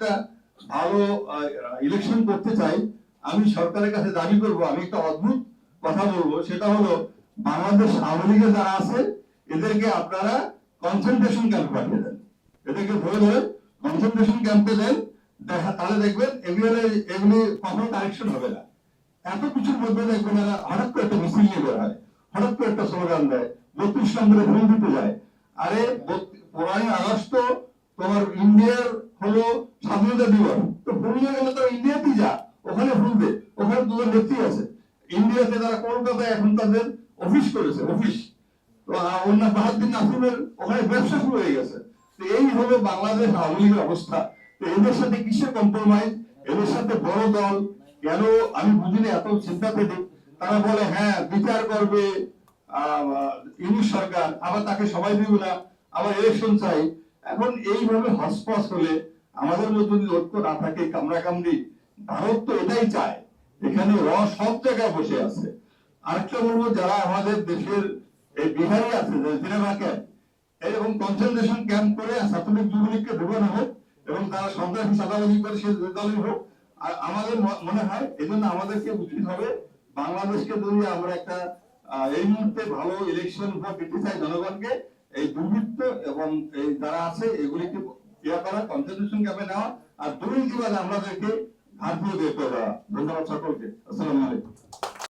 একটা ভালো ইলেকশন করতে চাই, আমি সরকারের কাছে দাবি করব, আমি একটা অদ্ভুত কথা বলব, সেটা হলো বাংলাদেশ আওয়ামী লীগে যারা আছে, এদেরকে আপনারা কনসেন্ট্রেশন ক্যাম্পে পাঠিয়ে দেন। এদেরকে ধরে ধরে কনসেন্ট্রেশন ক্যাম্পে দেন, দেখা তাহলে দেখবেন এগুলো এগুলি কখনো কারেকশন হবে না। এত কিছুর মধ্যে দেখবেন এরা হঠাৎ করে একটা মিছিল নিয়ে বের হয়, হঠাৎ করে একটা স্লোগান দেয়, বত্রিশ নম্বরে ভুল দিতে যায়। আরে পনেরোই আগস্ট তোমার ইন্ডিয়ার হলো স্বাধীনতা দিবস তো ভুলিয়ে গেলে তো ইন্ডিয়াতেই যা, ওখানে দে ওখানে দুজন ব্যক্তি আছে। ইন্ডিয়াতে তারা কলকাতায় এখন তাদের অফিস করেছে, অফিস। অন্য নাসিমের ওখানে ব্যবসা শুরু হয়ে গেছে। তো এই বাংলাদেশ আওয়ামী লীগের অবস্থা। তো এদের সাথে কিসের কম্প্রোমাইজ এদের সাথে বড় দল। কেন আমি বুঝিনি, এত চিন্তা পেতে তারা বলে হ্যাঁ বিচার করবে ইউনিশ সরকার। আবার তাকে সবাই দিব না। আবার ইলেকশন চাই। এখন এইভাবে হসপস হলে আমাদের মধ্যে যদি ঐক্য না থাকে কামড়া কামড়ি ভারত তো এটাই চায়। এখানে র সব জায়গায় বসে আছে। আরেকটা বলব, যারা আমাদের দেশের এই বিহারি আছে সিনেমা ক্যাম্প, এরকম কনসেন্ট্রেশন ক্যাম্প করে ছাত্রলীগ যুবলীগকে ঢুকানো হোক এবং তারা সন্ত্রাসী চাঁদাবাজি করে সে দলই হোক, আর আমাদের মনে হয় এই জন্য আমাদেরকে উচিত হবে বাংলাদেশকে যদি আমরা একটা এই মুহূর্তে ভালো ইলেকশন ভোট দিতে চাই জনগণকে, এই দুর্বৃত্ত এবং এই যারা আছে, এগুলিকে ইয়া করা কনসেন্ট্রেশন ক্যাম্পে নেওয়া আর দুর্নীতিবাদ আমাদেরকে করে দেওয়া। ধন্যবাদ সকলকে। আসসালামু আলাইকুম।